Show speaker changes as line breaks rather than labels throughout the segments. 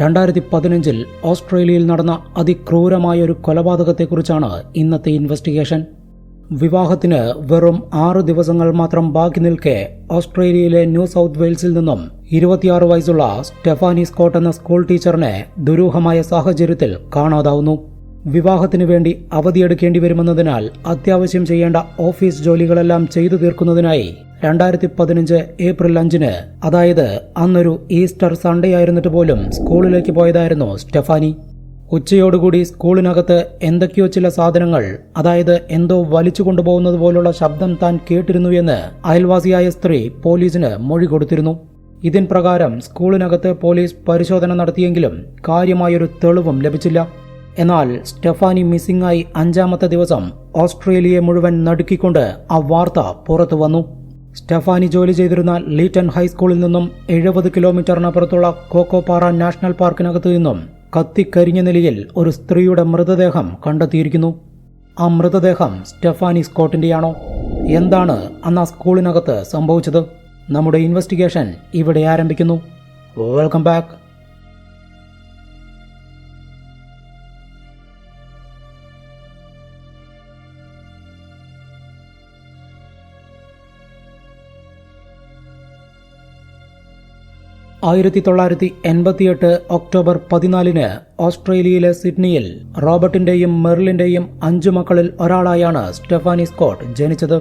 രണ്ടായിരത്തി പതിനഞ്ചിൽ ഓസ്ട്രേലിയയിൽ നടന്ന അതിക്രൂരമായ ഒരു കൊലപാതകത്തെക്കുറിച്ചാണ് ഇന്നത്തെ ഇൻവെസ്റ്റിഗേഷൻ. വിവാഹത്തിന് വെറും ആറു ദിവസങ്ങൾ മാത്രം ബാക്കി നിൽക്കെ ഓസ്ട്രേലിയയിലെ ന്യൂ സൗത്ത് വെയിൽസിൽ നിന്നും ഇരുപത്തിയാറ് വയസ്സുള്ള സ്റ്റെഫാനി സ്കോട്ട് എന്ന സ്കൂൾ ടീച്ചറിനെ ദുരൂഹമായ സാഹചര്യത്തിൽ കാണാതാവുന്നു. വിവാഹത്തിനു വേണ്ടി അവധിയെടുക്കേണ്ടി വരുമെന്നതിനാൽ അത്യാവശ്യം ചെയ്യേണ്ട ഓഫീസ് ജോലികളെല്ലാം ചെയ്തു തീർക്കുന്നതിനായി രണ്ടായിരത്തി പതിനഞ്ച് ഏപ്രിൽ അഞ്ചിന്. അതായത് അന്നൊരു ഈസ്റ്റർ സൺഡേ ആയിരുന്നിട്ട് പോലും സ്കൂളിലേക്ക് പോയതായിരുന്നു സ്റ്റെഫാനി. ഉച്ചയോടുകൂടി സ്കൂളിനകത്ത് എന്തൊക്കെയോ ചില സാധനങ്ങൾ അതായത് എന്തോ വലിച്ചു കൊണ്ടുപോകുന്നത് പോലുള്ള ശബ്ദം താൻ കേട്ടിരുന്നു എന്ന് അയൽവാസിയായ സ്ത്രീ പോലീസിന് മൊഴി കൊടുത്തിരുന്നു. ഇതിൻ പ്രകാരം സ്കൂളിനകത്ത് പോലീസ് പരിശോധന നടത്തിയെങ്കിലും കാര്യമായൊരു തെളിവും ലഭിച്ചില്ല. എന്നാൽ സ്റ്റെഫാനി മിസ്സിംഗായി അഞ്ചാമത്തെ ദിവസം ഓസ്ട്രേലിയയെ മുഴുവൻ നടുക്കിക്കൊണ്ട് ആ വാർത്ത പുറത്തു വന്നു. സ്റ്റെഫാനി ജോലി ചെയ്തിരുന്ന ലീറ്റൺ ഹൈസ്കൂളിൽ നിന്നും എഴുപത് കിലോമീറ്ററിനപ്പുറത്തുള്ള കോക്കോപാറ നാഷണൽ പാർക്കിനകത്തു നിന്നും കത്തിക്കരിഞ്ഞ നിലയിൽ ഒരു സ്ത്രീയുടെ മൃതദേഹം കണ്ടെത്തിയിരിക്കുന്നു. ആ മൃതദേഹം സ്റ്റെഫാനി സ്കോട്ടിന്റെയാണോ എന്താണ് അന്ന് ആ സ്കൂളിനകത്ത് സംഭവിച്ചത്? നമ്മുടെ ഇൻവെസ്റ്റിഗേഷൻ ഇവിടെ ആരംഭിക്കുന്നു. വെൽക്കം ബാക്ക് ആയിരത്തി തൊള്ളായിരത്തി എൺപത്തിയെട്ട് ഒക്ടോബർ പതിനാലിന് ഓസ്ട്രേലിയയിലെ സിഡ്നിയിൽ റോബർട്ടിന്റെയും മെറിലിന്റെയും അഞ്ചു മക്കളിൽ ഒരാളായാണ് സ്റ്റെഫാനി സ്കോട്ട് ജനിച്ചത്.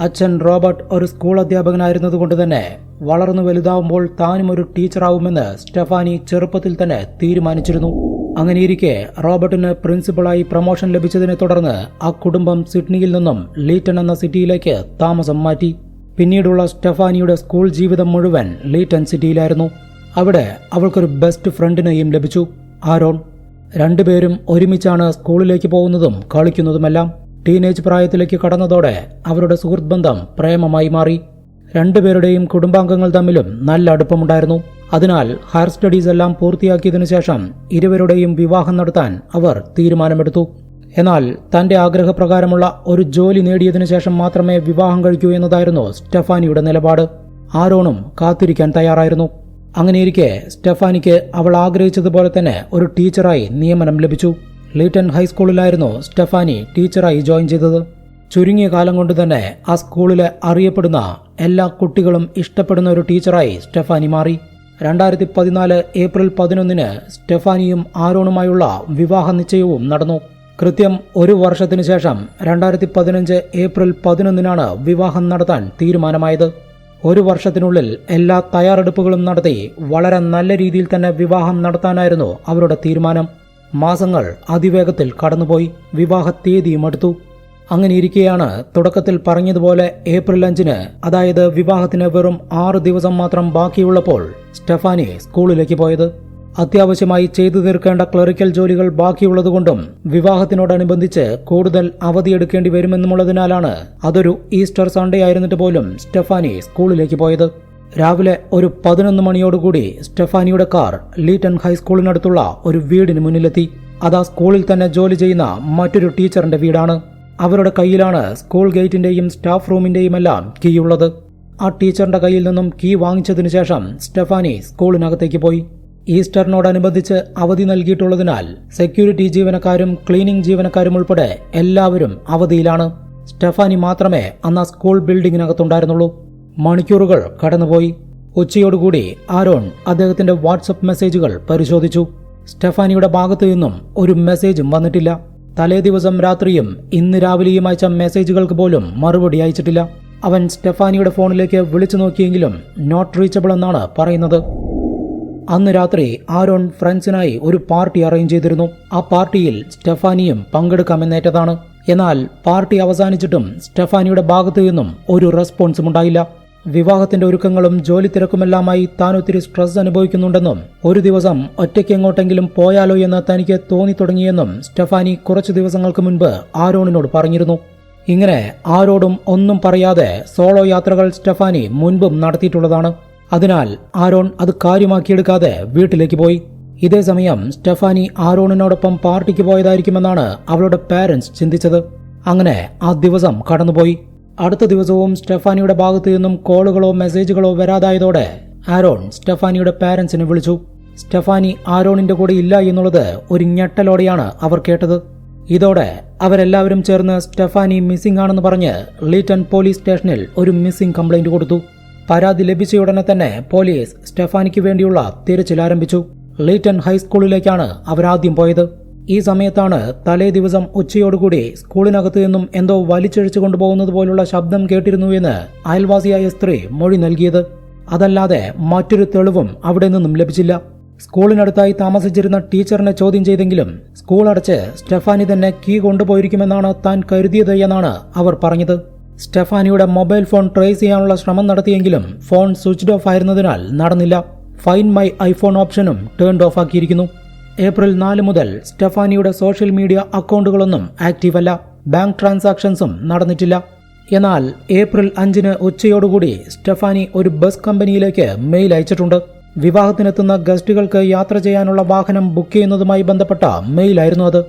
അച്ഛൻ റോബർട്ട് ഒരു സ്കൂൾ അധ്യാപകനായിരുന്നതുകൊണ്ട് തന്നെ വളർന്നു വലുതാവുമ്പോൾ താനും ഒരു ടീച്ചറാവുമെന്ന് സ്റ്റെഫാനി ചെറുപ്പത്തിൽ തന്നെ തീരുമാനിച്ചിരുന്നു. അങ്ങനെയിരിക്കെ റോബർട്ടിന് പ്രിൻസിപ്പളായി പ്രൊമോഷൻ ലഭിച്ചതിനെ തുടർന്ന് ആ കുടുംബം സിഡ്നിയിൽ നിന്നും ലീറ്റൺ എന്ന സിറ്റിയിലേക്ക് താമസം മാറ്റി. പിന്നീടുള്ള സ്റ്റെഫാനിയുടെ സ്കൂൾ ജീവിതം മുഴുവൻ ലീറ്റൺ സിറ്റിയിലായിരുന്നു. അവിടെ അവൾക്കൊരു ബെസ്റ്റ് ഫ്രണ്ടിനെയും ലഭിച്ചു. ആരോൺ രണ്ടുപേരും ഒരുമിച്ചാണ് സ്കൂളിലേക്ക് പോകുന്നതും കളിക്കുന്നതുമെല്ലാം. ടീനേജ് പ്രായത്തിലേക്ക് കടന്നതോടെ അവരുടെ സുഹൃത്ത് ബന്ധം പ്രേമമായി മാറി. രണ്ടുപേരുടെയും കുടുംബാംഗങ്ങൾ തമ്മിലും നല്ല അടുപ്പമുണ്ടായിരുന്നു. അതിനാൽ ഹയർ സ്റ്റഡീസ് എല്ലാം പൂർത്തിയാക്കിയതിനു ശേഷം ഇരുവരുടെയും വിവാഹം നടത്താൻ അവർ തീരുമാനമെടുത്തു. എന്നാൽ തന്റെ ആഗ്രഹപ്രകാരമുള്ള ഒരു ജോലി നേടിയതിനു ശേഷം മാത്രമേ വിവാഹം കഴിക്കൂ എന്നതായിരുന്നു സ്റ്റെഫാനിയുടെ നിലപാട്. ആരോണും കാത്തിരിക്കാൻ തയ്യാറായിരുന്നു. അങ്ങനെയിരിക്കെ സ്റ്റെഫാനിക്ക് അവൾ ആഗ്രഹിച്ചതുപോലെ തന്നെ ഒരു ടീച്ചറായി നിയമനം ലഭിച്ചു. ലീറ്റൺ ഹൈസ്കൂളിലായിരുന്നു സ്റ്റെഫാനി ടീച്ചറായി ജോയിൻ ചെയ്തത്. ചുരുങ്ങിയ കാലം കൊണ്ട് തന്നെ ആ സ്കൂളിലെ അറിയപ്പെടുന്ന എല്ലാ കുട്ടികളും ഇഷ്ടപ്പെടുന്ന ഒരു ടീച്ചറായി സ്റ്റെഫാനി മാറി. രണ്ടായിരത്തി പതിനാല് ഏപ്രിൽ പതിനൊന്നിന് സ്റ്റെഫാനിയും ആരോണുമായുള്ള വിവാഹ നിശ്ചയവും നടന്നു. കൃത്യം ഒരു വർഷത്തിനു ശേഷം രണ്ടായിരത്തി പതിനഞ്ച് ഏപ്രിൽ പതിനൊന്നിനാണ് വിവാഹം നടത്താൻ തീരുമാനമായത്. ഒരു വർഷത്തിനുള്ളിൽ എല്ലാ തയ്യാറെടുപ്പുകളും നടത്തി വളരെ നല്ല രീതിയിൽ തന്നെ വിവാഹം നടത്താനായിരുന്നു അവരുടെ തീരുമാനം. മാസങ്ങൾ അതിവേഗത്തിൽ കടന്നുപോയി. വിവാഹ തീയതിയും അടുത്തു. അങ്ങനെ ഇരിക്കെയാണ് തുടക്കത്തിൽ പറഞ്ഞതുപോലെ ഏപ്രിൽ അഞ്ചിന് അതായത് വിവാഹത്തിന് വെറും ആറ് ദിവസം മാത്രം ബാക്കിയുള്ളപ്പോൾ സ്റ്റെഫാനി സ്കൂളിലേക്ക് പോയത്. അത്യാവശ്യമായി ചെയ്തു തീർക്കേണ്ട ക്ലറിക്കൽ ജോലികൾ ബാക്കിയുള്ളതുകൊണ്ടും വിവാഹത്തിനോടനുബന്ധിച്ച് കൂടുതൽ അവധിയെടുക്കേണ്ടി വരുമെന്നുമുള്ളതിനാലാണ് അതൊരു ഈസ്റ്റർ സൺഡേ ആയിരുന്നിട്ട് പോലും സ്റ്റെഫാനി സ്കൂളിലേക്ക് പോയത്. രാവിലെ ഒരു പതിനൊന്ന് മണിയോടുകൂടി സ്റ്റെഫാനിയുടെ കാർ ലീറ്റൺ ഹൈസ്കൂളിനടുത്തുള്ള ഒരു വീടിന് മുന്നിലെത്തി. അതാ സ്കൂളിൽ തന്നെ ജോലി ചെയ്യുന്ന മറ്റൊരു ടീച്ചറിന്റെ വീടാണ്. അവരുടെ കയ്യിലാണ് സ്കൂൾ ഗേറ്റിന്റെയും സ്റ്റാഫ് റൂമിന്റെയും എല്ലാം കീയുള്ളത്. ആ ടീച്ചറിന്റെ കയ്യിൽ നിന്നും കീ വാങ്ങിച്ചതിനു ശേഷം സ്റ്റെഫാനി സ്കൂളിനകത്തേക്ക് പോയി. ഈസ്റ്ററിനോടനുബന്ധിച്ച് അവധി നൽകിയിട്ടുള്ളതിനാൽ സെക്യൂരിറ്റി ജീവനക്കാരും ക്ലീനിംഗ് ജീവനക്കാരും ഉൾപ്പെടെ എല്ലാവരും അവധിയിലാണ്. സ്റ്റെഫാനി മാത്രമേ അന്ന് സ്കൂൾ ബിൽഡിങ്ങിനകത്തുണ്ടായിരുന്നുള്ളൂ. മണിക്കൂറുകൾ കടന്നുപോയി. ഉച്ചയോടുകൂടി ആരോൺ അദ്ദേഹത്തിന്റെ വാട്സപ്പ് മെസ്സേജുകൾ പരിശോധിച്ചു. സ്റ്റെഫാനിയുടെ ഭാഗത്തു നിന്നും ഒരു മെസ്സേജും വന്നിട്ടില്ല. തലേദിവസം രാത്രിയും ഇന്ന് രാവിലെയും അയച്ച മെസ്സേജുകൾക്ക് പോലും മറുപടി അയച്ചിട്ടില്ല. അവൻ സ്റ്റെഫാനിയുടെ ഫോണിലേക്ക് വിളിച്ചു നോക്കിയെങ്കിലും നോട്ട് റീച്ചബിൾ എന്നാണ് പറയുന്നത്. അന്ന് രാത്രി ആരോൺ ഫ്രണ്ട്സിനായി ഒരു പാർട്ടി അറേഞ്ച് ചെയ്തിരുന്നു. ആ പാർട്ടിയിൽ സ്റ്റെഫാനിയും പങ്കെടുക്കാമെന്നേറ്റതാണ്. എന്നാൽ പാർട്ടി അവസാനിച്ചിട്ടും സ്റ്റെഫാനിയുടെ ഭാഗത്തു നിന്നും ഒരു റെസ്പോൺസും ഉണ്ടായില്ല. വിവാഹത്തിന്റെ ഒരുക്കങ്ങളും ജോലി തിരക്കുമെല്ലാമായി താൻ ഒത്തിരി സ്ട്രെസ് അനുഭവിക്കുന്നുണ്ടെന്നും ഒരു ദിവസം ഒറ്റയ്ക്ക് എങ്ങോട്ടെങ്കിലും പോയാലോ എന്ന് തനിക്ക് തോന്നി തുടങ്ങിയെന്നും സ്റ്റെഫാനി കുറച്ചു ദിവസങ്ങൾക്ക് മുൻപ് ആരോണിനോട് പറഞ്ഞിരുന്നു. ഇങ്ങനെ ആരോടും ഒന്നും പറയാതെ സോളോ യാത്രകൾ സ്റ്റെഫാനി മുൻപും നടത്തിയിട്ടുള്ളതാണ്. അതിനാൽ ആരോൺ അത് കാര്യമാക്കിയെടുക്കാതെ വീട്ടിലേക്ക് പോയി. ഇതേ സമയം സ്റ്റെഫാനി ആരോണിനോടൊപ്പം പാർട്ടിക്ക് പോയതായിരിക്കുമെന്നാണ് അവളുടെ പാരന്റ്സ് ചിന്തിച്ചത്. അങ്ങനെ ആ ദിവസം കടന്നുപോയി. അടുത്ത ദിവസവും സ്റ്റെഫാനിയുടെ ഭാഗത്തു നിന്നും കോളുകളോ മെസ്സേജുകളോ വരാതായതോടെ ആരോൺ സ്റ്റെഫാനിയുടെ പാരന്റ്സിനെ വിളിച്ചു. സ്റ്റെഫാനി ആരോണിന്റെ കൂടെ ഇല്ല എന്നുള്ളത് ഒരു ഞെട്ടലോടെയാണ് അവർ കേട്ടത്. ഇതോടെ അവരെല്ലാവരും ചേർന്ന് സ്റ്റെഫാനി മിസ്സിംഗ് ആണെന്ന് പറഞ്ഞ് ലീറ്റൺ പോലീസ് സ്റ്റേഷനിൽ ഒരു മിസ്സിംഗ് കംപ്ലൈന്റ് കൊടുത്തു. പരാതി ലഭിച്ചയുടനെ തന്നെ പോലീസ് സ്റ്റെഫാനിക്ക് വേണ്ടിയുള്ള തിരച്ചിൽ ആരംഭിച്ചു ലീറ്റൺ ഹൈസ്കൂളിലേക്കാണ് അവരാദ്യം പോയത്. ഈ സമയത്താണ് തലേ ദിവസം ഉച്ചയോടുകൂടി സ്കൂളിനകത്തു നിന്നും എന്തോ വലിച്ചഴിച്ചു കൊണ്ടുപോകുന്നത് പോലുള്ള ശബ്ദം കേട്ടിരുന്നു എന്ന് അയൽവാസിയായ സ്ത്രീ മൊഴി നൽകിയത്. അതല്ലാതെ മറ്റൊരു തെളിവും അവിടെ നിന്നും ലഭിച്ചില്ല. സ്കൂളിനടുത്തായി താമസിച്ചിരുന്ന ടീച്ചറിനെ ചോദ്യം ചെയ്തെങ്കിലും സ്കൂൾ അടച്ച് സ്റ്റെഫാനി തന്നെ കീ കൊണ്ടുപോയിരിക്കുമെന്നാണ് താൻ കരുതിയത് എന്നാണ് അവർ പറഞ്ഞത്. സ്റ്റെഫാനിയുടെ മൊബൈൽ ഫോൺ ട്രേസ് ചെയ്യാനുള്ള ശ്രമം നടത്തിയെങ്കിലും ഫോൺ സ്വിച്ച്ഡ് ഓഫ് ആയിരുന്നതിനാൽ നടന്നില്ല. ഫൈൻ മൈ ഐഫോൺ ഓപ്ഷനും ടേൺ ഓഫ് ആക്കിയിരിക്കുന്നു. ഏപ്രിൽ നാല് മുതൽ സ്റ്റെഫാനിയുടെ സോഷ്യൽ മീഡിയ അക്കൗണ്ടുകളൊന്നും ആക്റ്റീവല്ല. ബാങ്ക് ട്രാൻസാക്ഷൻസും നടന്നിട്ടില്ല. എന്നാൽ ഏപ്രിൽ അഞ്ചിന് ഉച്ചയോടുകൂടി സ്റ്റെഫാനി ഒരു ബസ് കമ്പനിയിലേക്ക് മെയിൽ അയച്ചിട്ടുണ്ട്. വിവാഹത്തിനെത്തുന്ന ഗസ്റ്റുകൾക്ക് യാത്ര ചെയ്യാനുള്ള വാഹനം ബുക്ക് ചെയ്യുന്നതുമായി ബന്ധപ്പെട്ട മെയിലായിരുന്നു അത്.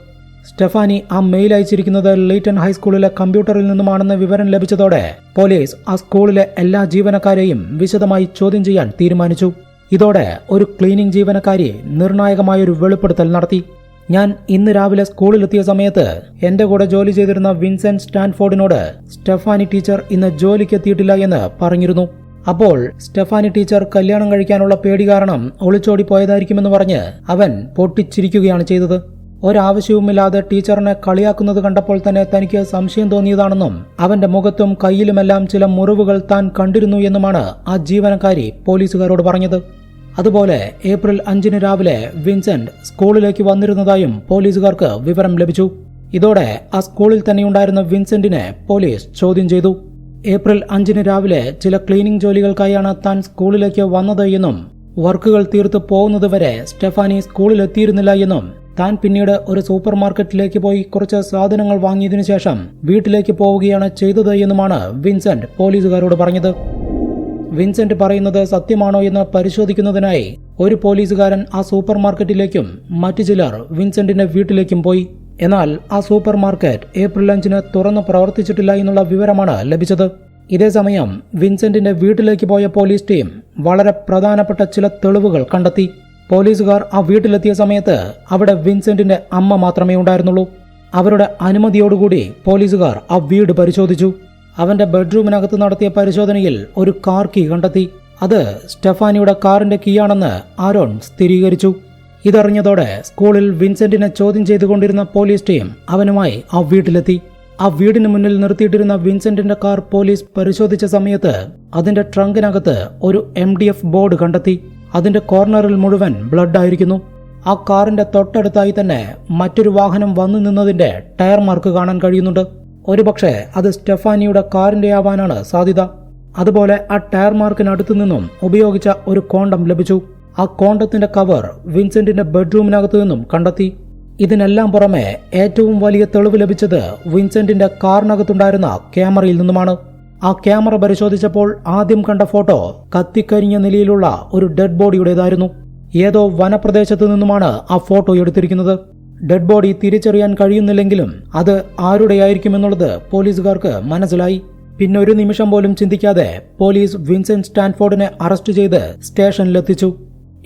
സ്റ്റെഫാനി ആ മെയിൽ അയച്ചിരിക്കുന്നത് ലീറ്റൺ ഹൈസ്കൂളിലെ കമ്പ്യൂട്ടറിൽ നിന്നുമാണെന്ന് വിവരം ലഭിച്ചതോടെ പോലീസ് ആ സ്കൂളിലെ എല്ലാ ജീവനക്കാരെയും വിശദമായി ചോദ്യം ചെയ്യാൻ തീരുമാനിച്ചു. ഇതോടെ ഒരു ക്ലീനിംഗ് ജീവനക്കാരി നിർണായകമായൊരു വെളിപ്പെടുത്തൽ നടത്തി. ഞാൻ ഇന്ന് രാവിലെ സ്കൂളിലെത്തിയ സമയത്ത് എന്റെ കൂടെ ജോലി ചെയ്തിരുന്ന വിൻസെന്റ് സ്റ്റാൻഫോർഡിനോട് സ്റ്റെഫാനി ടീച്ചർ ഇന്ന് ജോലിക്ക് എത്തിയിട്ടില്ല എന്ന് പറഞ്ഞിരുന്നു. അപ്പോൾ സ്റ്റെഫാനി ടീച്ചർ കല്യാണം കഴിക്കാനുള്ള പേടി കാരണം ഒളിച്ചോടി പോയതായിരിക്കുമെന്ന് പറഞ്ഞ് അവൻ പൊട്ടിച്ചിരിക്കുകയാണ് ചെയ്തത്. ഒരാവശ്യവുമില്ലാതെ ടീച്ചറിനെ കളിയാക്കുന്നത് കണ്ടപ്പോൾ തന്നെ തനിക്ക് സംശയം തോന്നിയതാണെന്നും അവന്റെ മുഖത്തും കയ്യിലുമെല്ലാം ചില മുറിവുകൾ താൻ കണ്ടിരുന്നു എന്നുമാണ് ആ ജീവനക്കാരി പോലീസുകാരോട് പറഞ്ഞത്. അതുപോലെ ഏപ്രിൽ അഞ്ചിന് രാവിലെ വിൻസെന്റ് സ്കൂളിലേക്ക് വന്നിരുന്നതായും പോലീസുകാർക്ക് വിവരം ലഭിച്ചു. ഇതോടെ ആ സ്കൂളിൽ തന്നെയുണ്ടായിരുന്ന വിൻസെന്റിനെ പോലീസ് ചോദ്യം ചെയ്തു. ഏപ്രിൽ അഞ്ചിന് രാവിലെ ചില ക്ലീനിംഗ് ജോലികൾക്കായാണ് താൻ സ്കൂളിലേക്ക് വന്നത് എന്നും വർക്കുകൾ തീർത്ത് പോകുന്നതുവരെ സ്റ്റെഫാനി സ്കൂളിലെത്തിയിരുന്നില്ല എന്നും താൻ പിന്നീട് ഒരു സൂപ്പർ മാർക്കറ്റിലേക്ക് പോയി കുറച്ച് സാധനങ്ങൾ വാങ്ങിയതിനു ശേഷം വീട്ടിലേക്ക് പോവുകയാണ് ചെയ്തത് എന്നുമാണ് വിൻസെന്റ് പോലീസുകാരോട് പറഞ്ഞത്. വിൻസെന്റ് പറയുന്നത് സത്യമാണോ എന്ന് പരിശോധിക്കുന്നതിനായി ഒരു പോലീസുകാരൻ ആ സൂപ്പർ മാർക്കറ്റിലേക്കും മറ്റു ചിലർ വിൻസെന്റിന്റെ വീട്ടിലേക്കും പോയി. എന്നാൽ ആ സൂപ്പർ മാർക്കറ്റ് ഏപ്രിൽ അഞ്ചിന് തുറന്ന് പ്രവർത്തിച്ചിട്ടില്ല എന്നുള്ള വിവരമാണ് ലഭിച്ചത്. ഇതേസമയം വിൻസെന്റിന്റെ വീട്ടിലേക്ക് പോയ പോലീസ് ടീം വളരെ പ്രധാനപ്പെട്ട ചില തെളിവുകൾ കണ്ടെത്തി. പോലീസുകാർ ആ വീട്ടിലെത്തിയ സമയത്ത് അവിടെ വിൻസെന്റിന്റെ അമ്മ മാത്രമേ ഉണ്ടായിരുന്നുള്ളൂ. അവരുടെ അനുമതിയോടുകൂടി പോലീസുകാർ ആ വീട് പരിശോധിച്ചു. അവന്റെ ബെഡ്റൂമിനകത്ത് നടത്തിയ പരിശോധനയിൽ ഒരു കാർ കീ കണ്ടെത്തി. അത് സ്റ്റെഫാനിയുടെ കാറിന്റെ കീയാണെന്ന് ആരോൺ സ്ഥിരീകരിച്ചു. ഇതറിഞ്ഞതോടെ സ്കൂളിൽ വിൻസെന്റിനെ ചോദ്യം ചെയ്തുകൊണ്ടിരുന്ന പോലീസ് ടീം അവനുമായി ആ വീട്ടിലെത്തി. ആ വീടിന് മുന്നിൽ നിർത്തിയിട്ടിരുന്ന വിൻസെന്റിന്റെ കാർ പോലീസ് പരിശോധിച്ച സമയത്ത് അതിന്റെ ട്രങ്കിനകത്ത് ഒരു എം ബോർഡ് കണ്ടെത്തി. അതിന്റെ കോർണറിൽ മുഴുവൻ ബ്ലഡ് ആയിരിക്കുന്നു. ആ കാറിന്റെ തൊട്ടടുത്തായി തന്നെ മറ്റൊരു വാഹനം വന്നു നിന്നതിന്റെ ടയർ മാർക്ക് കാണാൻ കഴിയുന്നുണ്ട്. ഒരുപക്ഷെ അത് സ്റ്റെഫാനിയുടെ കാറിന്റെ ആവാനാണ് സാധ്യത. അതുപോലെ ആ ടയർ മാർക്കിനടുത്തു നിന്നും ഉപയോഗിച്ച ഒരു കോണ്ടം ലഭിച്ചു. ആ കോണ്ടത്തിന്റെ കവർ വിൻസെന്റിന്റെ ബെഡ്റൂമിനകത്തു നിന്നും കണ്ടെത്തി. ഇതിനെല്ലാം പുറമെ ഏറ്റവും വലിയ തെളിവ് ലഭിച്ചത് വിൻസെന്റിന്റെ കാറിനകത്തുണ്ടായിരുന്ന ക്യാമറയിൽ നിന്നുമാണ്. ആ ക്യാമറ പരിശോധിച്ചപ്പോൾ ആദ്യം കണ്ട ഫോട്ടോ കത്തിക്കരിഞ്ഞ നിലയിലുള്ള ഒരു ഡെഡ് ബോഡിയുടേതായിരുന്നു. ഏതോ വനപ്രദേശത്തു നിന്നുമാണ് ആ ഫോട്ടോ എടുത്തിരിക്കുന്നത്. ഡെഡ് ബോഡി തിരിച്ചറിയാൻ കഴിയുന്നില്ലെങ്കിലും അത് ആരുടെയായിരിക്കുമെന്നുള്ളത് പോലീസുകാർക്ക് മനസ്സിലായി. പിന്നെ ഒരു നിമിഷം പോലും ചിന്തിക്കാതെ പോലീസ് വിൻസെന്റ് സ്റ്റാൻഫോർഡിനെ അറസ്റ്റ് ചെയ്ത് സ്റ്റേഷനിലെത്തിച്ചു.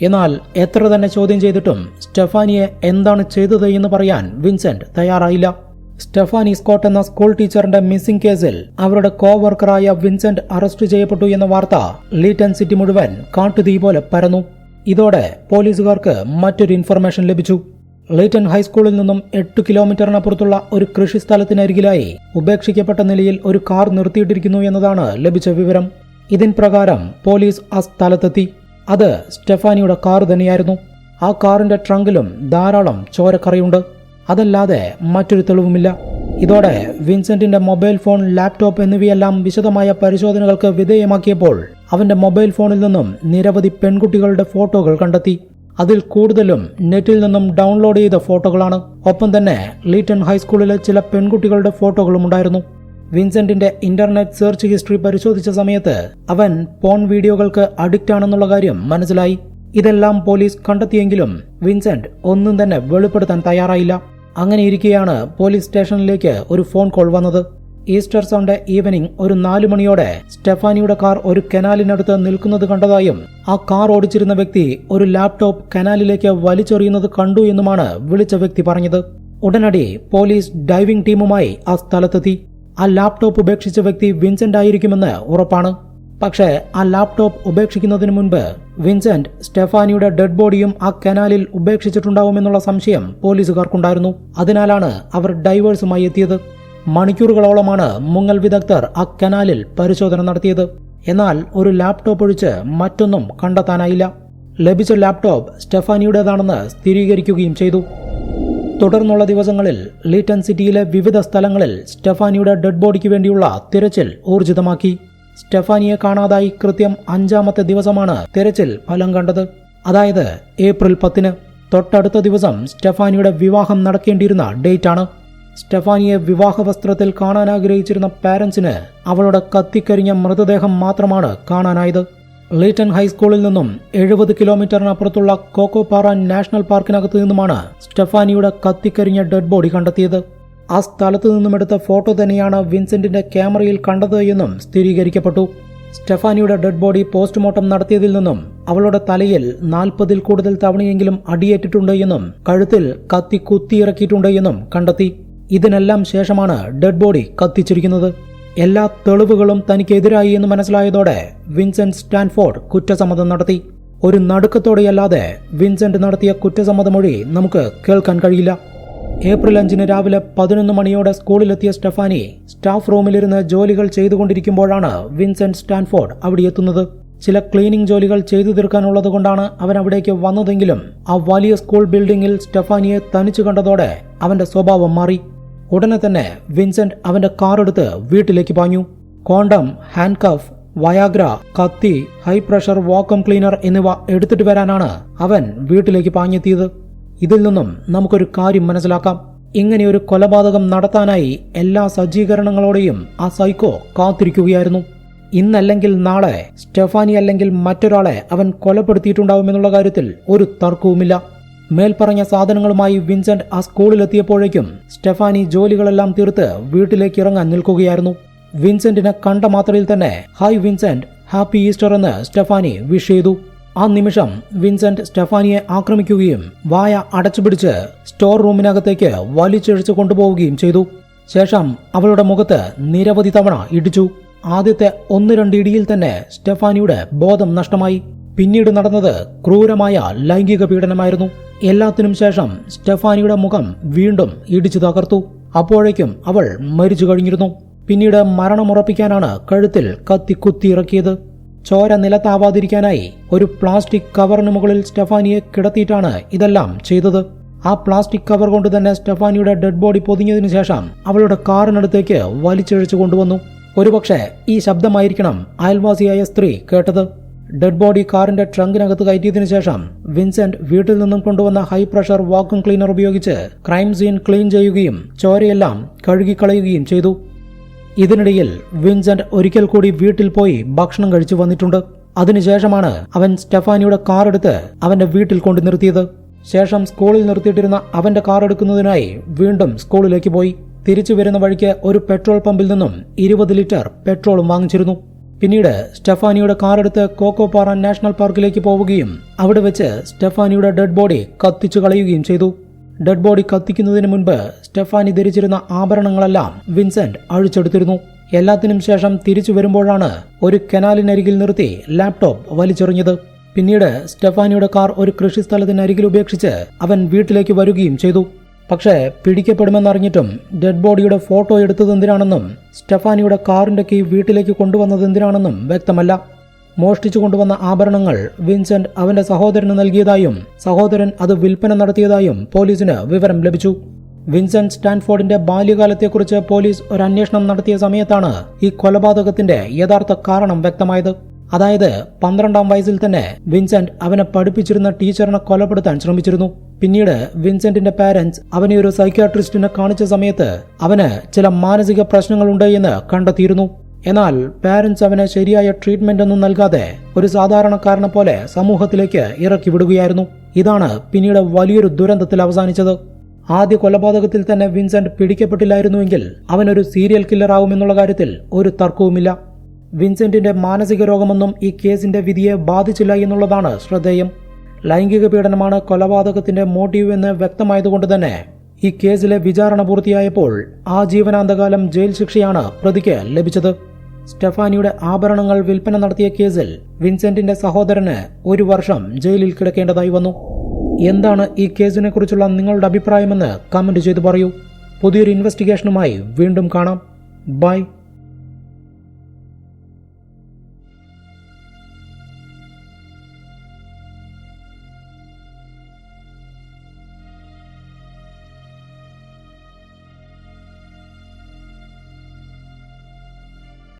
എന്നാൽ എത്ര തന്നെ ചോദ്യം ചെയ്തിട്ടും സ്റ്റെഫാനിയെ എന്താണ് ചെയ്തത് എന്ന് പറയാൻ വിൻസെന്റ് തയ്യാറായില്ല. സ്റ്റെഫാനി സ്കോട്ട് എന്ന സ്കൂൾ ടീച്ചറിന്റെ മിസ്സിംഗ് കേസിൽ അവരുടെ കോ വർക്കറായ വിൻസെന്റ് അറസ്റ്റ് ചെയ്യപ്പെട്ടു എന്ന വാർത്ത ലീറ്റൻ സിറ്റി മുഴുവൻ കാട്ടുതീ പോലെ പരന്നു. ഇതോടെ പോലീസുകാർക്ക് മറ്റൊരു ഇൻഫർമേഷൻ ലഭിച്ചു. ലീറ്റൺ ഹൈസ്കൂളിൽ നിന്നും എട്ട് കിലോമീറ്ററിനപ്പുറത്തുള്ള ഒരു കൃഷിസ്ഥലത്തിനരികിലായി ഉപേക്ഷിക്കപ്പെട്ട നിലയിൽ ഒരു കാർ നിർത്തിയിട്ടിരിക്കുന്നു എന്നതാണ് ലഭിച്ച വിവരം. ഇതിൻ പ്രകാരം പോലീസ് ആ സ്ഥലത്തെത്തി. അത് സ്റ്റെഫാനിയുടെ കാർ തന്നെയായിരുന്നു. ആ കാറിന്റെ ട്രങ്കിലും ധാരാളം ചോരക്കറയുണ്ട്. അതല്ലാതെ മറ്റൊരു തെളിവുമില്ല. ഇതോടെ വിൻസെന്റിന്റെ മൊബൈൽ ഫോൺ ലാപ്ടോപ്പ് എന്നിവയെല്ലാം വിശദമായ പരിശോധനകൾക്ക് വിധേയമാക്കിയപ്പോൾ അവന്റെ മൊബൈൽ ഫോണിൽ നിന്നും നിരവധി പെൺകുട്ടികളുടെ ഫോട്ടോകൾ കണ്ടെത്തി. അതിൽ കൂടുതലും നെറ്റിൽ നിന്നും ഡൗൺലോഡ് ചെയ്ത ഫോട്ടോകളാണ്. ഒപ്പം തന്നെ ലീറ്റൺ ഹൈസ്കൂളിലെ ചില പെൺകുട്ടികളുടെ ഫോട്ടോകളും ഉണ്ടായിരുന്നു. വിൻസെന്റിന്റെ ഇന്റർനെറ്റ് സെർച്ച് ഹിസ്റ്ററി പരിശോധിച്ച സമയത്ത് അവൻ പോൺ വീഡിയോകൾക്ക് അഡിക്റ്റ് ആണെന്നുള്ള കാര്യം മനസ്സിലായി. ഇതെല്ലാം പോലീസ് കണ്ടെത്തിയെങ്കിലും വിൻസെന്റ് ഒന്നും തന്നെ വെളിപ്പെടുത്താൻ തയ്യാറായില്ല. അങ്ങനെ ഇരിക്കെയാണ് പോലീസ് സ്റ്റേഷനിലേക്ക് ഒരു ഫോൺ കോൾ വന്നത്. ഈസ്റ്റർ സൺഡേ ഈവനിംഗ് ഒരു നാലു മണിയോടെ സ്റ്റെഫാനിയുടെ കാർ ഒരു കനാലിനടുത്ത് നിൽക്കുന്നത് കണ്ടതായും ആ കാർ ഓടിച്ചിരുന്ന വ്യക്തി ഒരു ലാപ്ടോപ്പ് കനാലിലേക്ക് വലിച്ചെറിയുന്നത് കണ്ടു എന്നുമാണ് വിളിച്ച വ്യക്തി പറഞ്ഞത്. ഉടനടി പോലീസ് ഡൈവിംഗ് ടീമുമായി ആ സ്ഥലത്തെത്തി. ആ ലാപ്ടോപ്പ് ഉപേക്ഷിച്ച വ്യക്തി വിൻസെന്റ് ആയിരിക്കുമെന്ന് ഉറപ്പാണ്. പക്ഷേ ആ ലാപ്ടോപ്പ് ഉപേക്ഷിക്കുന്നതിന് മുൻപ് വിൻസെന്റ് സ്റ്റെഫാനിയുടെ ഡെഡ് ബോഡിയും ആ കനാലിൽ ഉപേക്ഷിച്ചിട്ടുണ്ടാവുമെന്നുള്ള സംശയം പോലീസുകാർക്കുണ്ടായിരുന്നു. അതിനാലാണ് അവർ ഡൈവേഴ്സുമായി എത്തിയത്. മണിക്കൂറുകളോളമാണ് മുങ്ങൽ വിദഗ്ധർ ആ കനാലിൽ പരിശോധന നടത്തിയത്. എന്നാൽ ഒരു ലാപ്ടോപ്പ് ഒഴിച്ച് മറ്റൊന്നും കണ്ടെത്താനായില്ല. ലഭിച്ച ലാപ്ടോപ്പ് സ്റ്റെഫാനിയുടേതാണെന്ന് സ്ഥിരീകരിക്കുകയും ചെയ്തു. തുടർന്നുള്ള ദിവസങ്ങളിൽ ലീറ്റൻ സിറ്റിയിലെ വിവിധ സ്ഥലങ്ങളിൽ സ്റ്റെഫാനിയുടെ ഡെഡ് ബോഡിക്ക് വേണ്ടിയുള്ള തിരച്ചിൽ ഊർജിതമാക്കി. സ്റ്റെഫാനിയെ കാണാതായി കൃത്യം അഞ്ചാമത്തെ ദിവസമാണ് തിരച്ചിൽ ഫലം കണ്ടത്. അതായത് ഏപ്രിൽ പത്തിന്. തൊട്ടടുത്ത ദിവസം സ്റ്റെഫാനിയുടെ വിവാഹം നടക്കേണ്ടിയിരുന്ന ഡേറ്റാണ്. സ്റ്റെഫാനിയെ വിവാഹ വസ്ത്രത്തിൽ കാണാൻ ആഗ്രഹിച്ചിരുന്ന പാരന്റ്സിന് അവളുടെ കത്തിക്കരിഞ്ഞ മൃതദേഹം മാത്രമാണ് കാണാനായത്. ലീറ്റൺ ഹൈസ്കൂളിൽ നിന്നും എഴുപത് കിലോമീറ്ററിനപ്പുറത്തുള്ള കോക്കോപാറ നാഷണൽ പാർക്കിനകത്തു നിന്നുമാണ് സ്റ്റെഫാനിയുടെ കത്തിക്കരിഞ്ഞ ഡെഡ് ബോഡി കണ്ടെത്തിയത്. ആ സ്ഥലത്തു നിന്നും എടുത്ത ഫോട്ടോ തന്നെയാണ് വിൻസെന്റിന്റെ ക്യാമറയിൽ കണ്ടത് എന്നും സ്ഥിരീകരിക്കപ്പെട്ടു. സ്റ്റെഫാനിയുടെ ഡെഡ് ബോഡി പോസ്റ്റ്മോർട്ടം നടത്തിയതിൽ നിന്നും അവളുടെ തലയിൽ നാൽപ്പതിൽ കൂടുതൽ തവണയെങ്കിലും അടിയേറ്റിട്ടുണ്ട് എന്നും കഴുത്തിൽ കത്തി കുത്തിയിറക്കിയിട്ടുണ്ട് എന്നും കണ്ടെത്തി. ഇതിനെല്ലാം ശേഷമാണ് ഡെഡ് ബോഡി കത്തിച്ചിരിക്കുന്നത്. എല്ലാ തെളിവുകളും തനിക്കെതിരായി എന്ന് മനസ്സിലായതോടെ വിൻസെന്റ് സ്റ്റാൻഫോർഡ് കുറ്റസമ്മതം നടത്തി. ഒരു നടുക്കത്തോടെയല്ലാതെ വിൻസെന്റ് നടത്തിയ കുറ്റസമ്മത മൊഴി നമുക്ക് കേൾക്കാൻ കഴിയില്ല. ഏപ്രിൽ അഞ്ചിന് രാവിലെ പതിനൊന്ന് മണിയോടെ സ്കൂളിലെത്തിയ സ്റ്റെഫാനി സ്റ്റാഫ് റൂമിലിരുന്ന് ജോലികൾ ചെയ്തുകൊണ്ടിരിക്കുമ്പോഴാണ് വിൻസെന്റ് സ്റ്റാൻഫോർഡ് അവിടെ എത്തുന്നത് ചില ക്ലീനിംഗ് ജോലികൾ ചെയ്തു തീർക്കാനുള്ളത് കൊണ്ടാണ് അവൻ അവിടേക്ക് വന്നതെങ്കിലും ആ വലിയ സ്കൂൾ ബിൽഡിംഗിൽ സ്റ്റെഫാനിയെ തനിച്ചു കണ്ടതോടെ അവന്റെ സ്വഭാവം മാറി. ഉടനെ തന്നെ വിൻസെന്റ് അവന്റെ കാർ എടുത്ത് വീട്ടിലേക്ക് പാഞ്ഞു. കോണ്ടം ഹാൻഡ് കഫ് വയാഗ്ര കത്തി ഹൈ പ്രഷർ വാക്വം ക്ലീനർ എന്നിവ എടുത്തിട്ട് വരാനാണ് അവൻ വീട്ടിലേക്ക് പാഞ്ഞെത്തിയത്. ഇതിൽ നിന്നും നമുക്കൊരു കാര്യം മനസ്സിലാക്കാം. ഇങ്ങനെ ഒരു കൊലപാതകം നടത്താനായി എല്ലാ സജ്ജീകരണങ്ങളോടെയും ആ സൈക്കോ കാത്തിരിക്കുകയായിരുന്നു. ഇന്നല്ലെങ്കിൽ നാളെ സ്റ്റെഫാനി അല്ലെങ്കിൽ മറ്റൊരാളെ അവൻ കൊലപ്പെടുത്തിയിട്ടുണ്ടാവുമെന്നുള്ള കാര്യത്തിൽ ഒരു തർക്കവുമില്ല. മേൽപ്പറഞ്ഞ സാധനങ്ങളുമായി വിൻസെന്റ് ആ സ്കൂളിലെത്തിയപ്പോഴേക്കും സ്റ്റെഫാനി ജോലികളെല്ലാം തീർത്ത് വീട്ടിലേക്ക് ഇറങ്ങാൻ നിൽക്കുകയായിരുന്നു. വിൻസെന്റിനെ കണ്ട മാത്രയിൽ തന്നെ ഹായ് വിൻസെന്റ് ഹാപ്പി ഈസ്റ്റർ എന്ന് സ്റ്റെഫാനി വിഷ് ചെയ്തു. ആ നിമിഷം വിൻസെന്റ് സ്റ്റെഫാനിയെ ആക്രമിക്കുകയും വായ അടച്ചുപിടിച്ച് സ്റ്റോർ റൂമിനകത്തേക്ക് വലിച്ചിഴച്ച് കൊണ്ടുപോവുകയും ചെയ്തു. ശേഷം അവളുടെ മുഖത്ത് നിരവധി തവണ ഇടിച്ചു. ആദ്യത്തെ ഒന്ന് രണ്ട് ഇടിയിൽ തന്നെ സ്റ്റെഫാനിയുടെ ബോധം നഷ്ടമായി. പിന്നീട് നടന്നത് ക്രൂരമായ ലൈംഗിക പീഡനമായിരുന്നു. എല്ലാത്തിനും ശേഷം സ്റ്റെഫാനിയുടെ മുഖം വീണ്ടും ഇടിച്ചു തകർത്തു. അപ്പോഴേക്കും അവൾ മരിച്ചു കഴിഞ്ഞിരുന്നു. പിന്നീട് മരണമുറപ്പിക്കാനാണ് കഴുത്തിൽ കത്തി കുത്തിയിറക്കിയത് ചോര നിലത്താവാതിരിക്കാനായി ഒരു പ്ലാസ്റ്റിക് കവറിന് മുകളിൽ സ്റ്റെഫാനിയെ കിടത്തിയിട്ടാണ് ഇതെല്ലാം ചെയ്തത്. ആ പ്ലാസ്റ്റിക് കവർ കൊണ്ട് തന്നെ സ്റ്റെഫാനിയുടെ ഡെഡ് ബോഡി പൊതിഞ്ഞതിനു ശേഷം അവളുടെ കാറിനടുത്തേക്ക് വലിച്ചിഴച്ചു കൊണ്ടുവന്നു. ഒരുപക്ഷെ ഈ ശബ്ദമായിരിക്കണം അയൽവാസിയായ സ്ത്രീ കേട്ടത്. ഡെഡ് ബോഡി കാറിന്റെ ട്രങ്കിനകത്ത് കയറ്റിയതിനു ശേഷം വിൻസെന്റ് വീട്ടിൽ നിന്നും കൊണ്ടുവന്ന ഹൈ പ്രഷർ വാക്വം ക്ലീനർ ഉപയോഗിച്ച് ക്രൈം സീൻ ക്ലീൻ ചെയ്യുകയും ചോരയെല്ലാം കഴുകിക്കളയുകയും ചെയ്തു. ഇതിനിടയിൽ വിൻസെന്റ് ഒരിക്കൽ കൂടി വീട്ടിൽ പോയി ഭക്ഷണം കഴിച്ചു വന്നിട്ടുണ്ട്. അതിനുശേഷമാണ് അവൻ സ്റ്റെഫാനിയുടെ കാർ എടുത്ത് അവന്റെ വീട്ടിൽ കൊണ്ടു നിർത്തിയത്. ശേഷം സ്കൂളിൽ നിർത്തിയിട്ടിരുന്ന അവന്റെ കാർ എടുക്കുന്നതിനായി വീണ്ടും സ്കൂളിലേക്ക് പോയി. തിരിച്ചു വരുന്ന വഴിക്ക് ഒരു പെട്രോൾ പമ്പിൽ നിന്നും ഇരുപത് ലിറ്റർ പെട്രോളും വാങ്ങിച്ചിരുന്നു. പിന്നീട് സ്റ്റെഫാനിയുടെ കാർ എടുത്ത് കോക്കോപാറ നാഷണൽ പാർക്കിലേക്ക് പോവുകയും അവിടെ വെച്ച് സ്റ്റെഫാനിയുടെ ഡെഡ് ബോഡി കത്തിച്ചു കളയുകയും ചെയ്തു. ഡെഡ് ബോഡി കത്തിക്കുന്നതിന് മുൻപ് സ്റ്റെഫാനി ധരിച്ചിരുന്ന ആഭരണങ്ങളെല്ലാം വിൻസെന്റ് അഴിച്ചെടുത്തിരുന്നു. എല്ലാത്തിനും ശേഷം തിരിച്ചു വരുമ്പോഴാണ് ഒരു കനാലിനരികിൽ നിർത്തി ലാപ്ടോപ്പ് വലിച്ചെറിഞ്ഞത്. പിന്നീട് സ്റ്റെഫാനിയുടെ കാർ ഒരു കൃഷിസ്ഥലത്തിനരികിൽ ഉപേക്ഷിച്ച് അവൻ വീട്ടിലേക്ക് വരികയും ചെയ്തു. പക്ഷേ പിടിക്കപ്പെടുമെന്നറിഞ്ഞിട്ടും ഡെഡ് ബോഡിയുടെ ഫോട്ടോ എടുത്തത് എന്തിനാണെന്നും സ്റ്റെഫാനിയുടെ കാറിന്റെ കീ വീട്ടിലേക്ക് കൊണ്ടുവന്നത് എന്തിനാണെന്നും വ്യക്തമല്ല. മോഷ്ടിച്ചു കൊണ്ടുവന്ന ആഭരണങ്ങൾ വിൻസെന്റ് അവന്റെ സഹോദരന് നൽകിയതായും സഹോദരൻ അത് വിൽപ്പന നടത്തിയതായും പോലീസിന് വിവരം ലഭിച്ചു. വിൻസെന്റ് സ്റ്റാൻഫോർഡിന്റെ ബാല്യകാലത്തെക്കുറിച്ച് പോലീസ് ഒരു അന്വേഷണം നടത്തിയ സമയത്താണ് ഈ കൊലപാതകത്തിന്റെ യഥാർത്ഥ കാരണം വ്യക്തമായത്. അതായത് പന്ത്രണ്ടാം വയസ്സിൽ തന്നെ വിൻസെന്റ് അവനെ പഠിപ്പിച്ചിരുന്ന ടീച്ചറിനെ കൊലപ്പെടുത്താൻ ശ്രമിച്ചിരുന്നു. പിന്നീട് വിൻസെന്റിന്റെ പാരന്റ്സ് അവനെ ഒരു സൈക്യാട്രിസ്റ്റിനെ കാണിച്ച സമയത്ത് അവന് ചില മാനസിക പ്രശ്നങ്ങളുണ്ട് എന്ന് കണ്ടെത്തിയിരുന്നു. എന്നാൽ പാരൻസ് അവന് ശരിയായ ട്രീറ്റ്മെന്റ് ഒന്നും നൽകാതെ ഒരു സാധാരണക്കാരനെ പോലെ സമൂഹത്തിലേക്ക് ഇറക്കി വിടുകയായിരുന്നു. ഇതാണ് പിന്നീട് വലിയൊരു ദുരന്തത്തിൽ അവസാനിച്ചത്. ആദ്യ കൊലപാതകത്തിൽ തന്നെ വിൻസെന്റ് പിടിക്കപ്പെട്ടില്ലായിരുന്നുവെങ്കിൽ അവനൊരു സീരിയൽ കില്ലർ ആവുമെന്നുള്ള കാര്യത്തിൽ ഒരു തർക്കവുമില്ല. വിൻസെന്റിന്റെ മാനസിക രോഗമൊന്നും ഈ കേസിന്റെ വിധിയെ ബാധിച്ചില്ല എന്നുള്ളതാണ് ശ്രദ്ധേയം. ലൈംഗിക പീഡനമാണ് കൊലപാതകത്തിന്റെ മോട്ടീവ് എന്ന് വ്യക്തമായതുകൊണ്ട് തന്നെ ഈ കേസിലെ വിചാരണ പൂർത്തിയായപ്പോൾ ആ ജീവനാന്തകാലം ജയിൽ ശിക്ഷയാണ് പ്രതിക്ക് ലഭിച്ചത്. സ്റ്റെഫാനിയുടെ ആഭരണങ്ങൾ വിൽപ്പന നടത്തിയ കേസിൽ വിൻസെന്റിന്റെ സഹോദരന് ഒരു വർഷം ജയിലിൽ കിടക്കേണ്ടതായി വന്നു. എന്താണ് ഈ കേസിനെ കുറിച്ചുള്ള നിങ്ങളുടെ അഭിപ്രായമെന്ന് കമന്റ് ചെയ്തു പറയൂ. പുതിയൊരു ഇൻവെസ്റ്റിഗേഷനുമായി വീണ്ടും കാണാം. ബൈ.